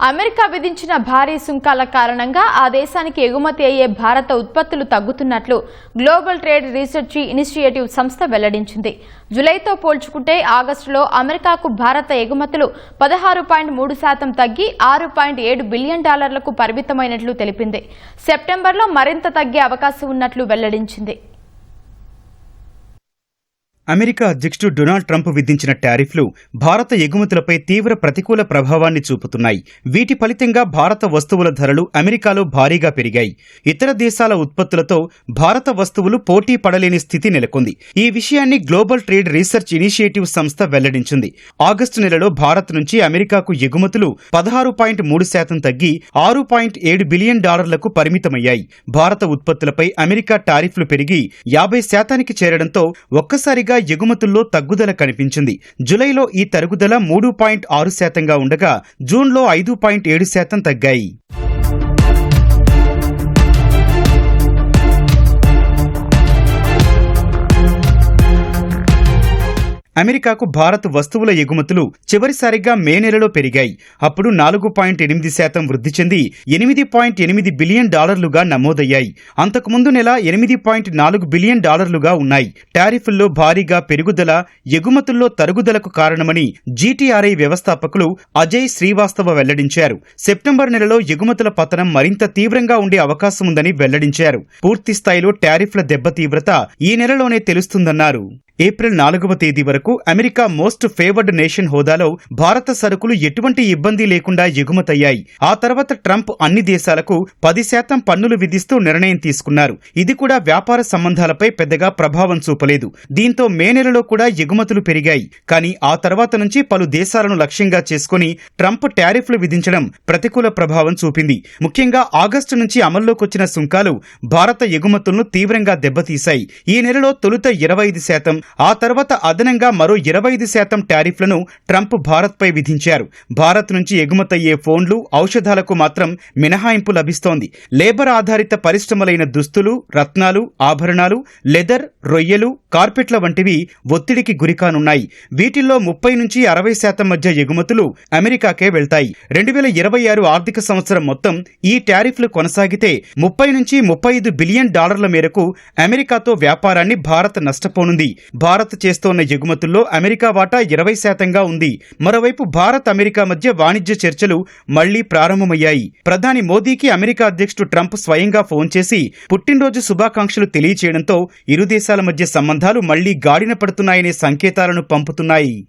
America విధించిన భారీ సుంకాల కారణంగా ఆ దేశానికి ఎగుమతి అయ్యే భారత ఉత్పత్తులు తగ్గుతున్నట్లు గ్లోబల్ ట్రేడ్ రీసెర్చ్ ఇనిషియేటివ్ సంస్థ వెల్లడించింది. జులైతో పోల్చుకుంటే ఆగస్టులో అమెరికాకు భారత ఎగుమతులు పదహారు పాయింట్ మూడు శాతం తగ్గి ఆరు పాయింట్ ఏడు బిలియన్ డాలర్లకు పరిమితమైనట్లు తెలిపింది. సెప్టెంబర్లో మరింత తగ్గే అవకాశం ఉన్నట్లు వెల్లడించింది. అమెరికా అధ్యక్షుడు డొనాల్డ్ ట్రంప్ విధించిన టారిఫ్లు భారత ఎగుమతులపై తీవ్ర ప్రతికూల ప్రభావాన్ని చూపుతున్నాయి. వీటి ఫలితంగా భారత వస్తువుల ధరలు అమెరికాలో భారీగా పెరిగాయి. ఇతర దేశాల ఉత్పత్తులతో భారత వస్తువులు పోటీ పడలేని స్థితి నెలకొంది. ఈ విషయాన్ని గ్లోబల్ ట్రేడ్ రీసెర్చ్ ఇనిషియేటివ్ సంస్థ వెల్లడించింది. ఆగస్టు నెలలో భారత్ నుంచి అమెరికాకు ఎగుమతులు పదహారు పాయింట్ మూడు శాతం తగ్గి ఆరు పాయింట్ ఏడు బిలియన్ డాలర్లకు పరిమితమయ్యాయి. భారత ఉత్పత్తులపై అమెరికా టారిఫ్లు పెరిగి యాభై శాతానికి చేరడంతో ఒక్కసారిగా ఎగుమతుల్లో తగ్గుదల కనిపించింది. జులైలో ఈ తరుగుదల మూడు పాయింట్ ఆరు శాతంగా ఉండగా జూన్లో ఐదు పాయింట్ ఏడు శాతం తగ్గాయి. అమెరికాకు భారత్ వస్తువుల ఎగుమతులు చివరిసారిగా మే నెలలో పెరిగాయి. అప్పుడు నాలుగు పాయింట్ ఎనిమిది శాతం వృద్ధి చెంది ఎనిమిది పాయింట్ ఎనిమిది బిలియన్ డాలర్లుగా నమోదయ్యాయి. అంతకుముందు నెల ఎనిమిది పాయింట్ నాలుగు బిలియన్ డాలర్లుగా ఉన్నాయి. టారిఫ్ల్లో భారీగా పెరుగుదల ఎగుమతుల్లో తరుగుదలకు కారణమని జీటీఆర్ఐ వ్యవస్థాపకులు అజయ్ శ్రీవాస్తవ వెల్లడించారు. సెప్టెంబర్ నెలలో ఎగుమతుల పతనం మరింత తీవ్రంగా ఉండే అవకాశం ఉందని వెల్లడించారు. పూర్తి స్థాయిలో టారిఫ్ల దెబ్బ తీవ్రత ఈ నెలలోనే తెలుస్తుందన్నారు. ఏప్రిల్ నాలుగవ తేదీ వరకు అమెరికా మోస్ట్ ఫేవర్డ్ నేషన్ హోదాలో భారత సరుకులు ఎటువంటి ఇబ్బంది లేకుండా ఎగుమతయ్యాయి. ఆ తర్వాత ట్రంప్ అన్ని దేశాలకు పది శాతం పన్నులు విధిస్తూ నిర్ణయం తీసుకున్నారు. ఇది కూడా వ్యాపార సంబంధాలపై పెద్దగా ప్రభావం చూపలేదు. దీంతో మే నెలలో కూడా ఎగుమతులు పెరిగాయి. కానీ ఆ తర్వాత నుంచి పలు దేశాలను లక్ష్యంగా చేసుకుని ట్రంప్ టారిఫ్లు విధించడం ప్రతికూల ప్రభావం చూపింది. ముఖ్యంగా ఆగస్టు నుంచి అమల్లోకొచ్చిన సుంకాలు భారత ఎగుమతులను తీవ్రంగా దెబ్బతీశాయి. ఈ నెలలో తొలుత ఇరవై ఐదు శాతం ఆ తర్వాత అదనంగా మరో ఇరవై ఐదు శాతం టారిఫ్లను ట్రంప్ భారత్పై విధించారు. భారత్ నుంచి ఎగుమతయ్యే ఫోన్లు ఔషధాలకు మాత్రం మినహాయింపు లభిస్తోంది. లేబర్ ఆధారిత పరిశ్రమలైన దుస్తులు రత్నాలు ఆభరణాలు లెదర్ రొయ్యలు కార్పెట్ల వంటివి ఒత్తిడికి గురికానున్నాయి. వీటిల్లో ముప్పై నుంచి అరవై శాతం మధ్య ఎగుమతులు అమెరికాకే వెళ్తాయి. రెండు వేల ఇరవై ఆరు ఆర్థిక సంవత్సరం మొత్తం ఈ టారిఫ్లు కొనసాగితే ముప్పై నుంచి ముప్పై ఐదు బిలియన్ డాలర్ల మేరకు అమెరికాతో వ్యాపారాన్ని భారత్ నష్టపోనుంది. భారత్ చేస్తోన్న ఎగుమతుల్లో అమెరికా వాటా ఇరవై శాతంగా ఉంది. మరోవైపు భారత్ అమెరికా మధ్య వాణిజ్య చర్చలు మళ్ళీ ప్రారంభమయ్యాయి. ప్రధాని మోదీకి అమెరికా అధ్యక్షుడు ట్రంప్ స్వయంగా ఫోన్ చేసి పుట్టినరోజు శుభాకాంక్షలు తెలియచేయడంతో ఇరు దేశాల మధ్య సంబంధాలు మళ్ళీ గాడిన పడుతున్నాయనే సంకేతాలను పంపుతున్నాయి.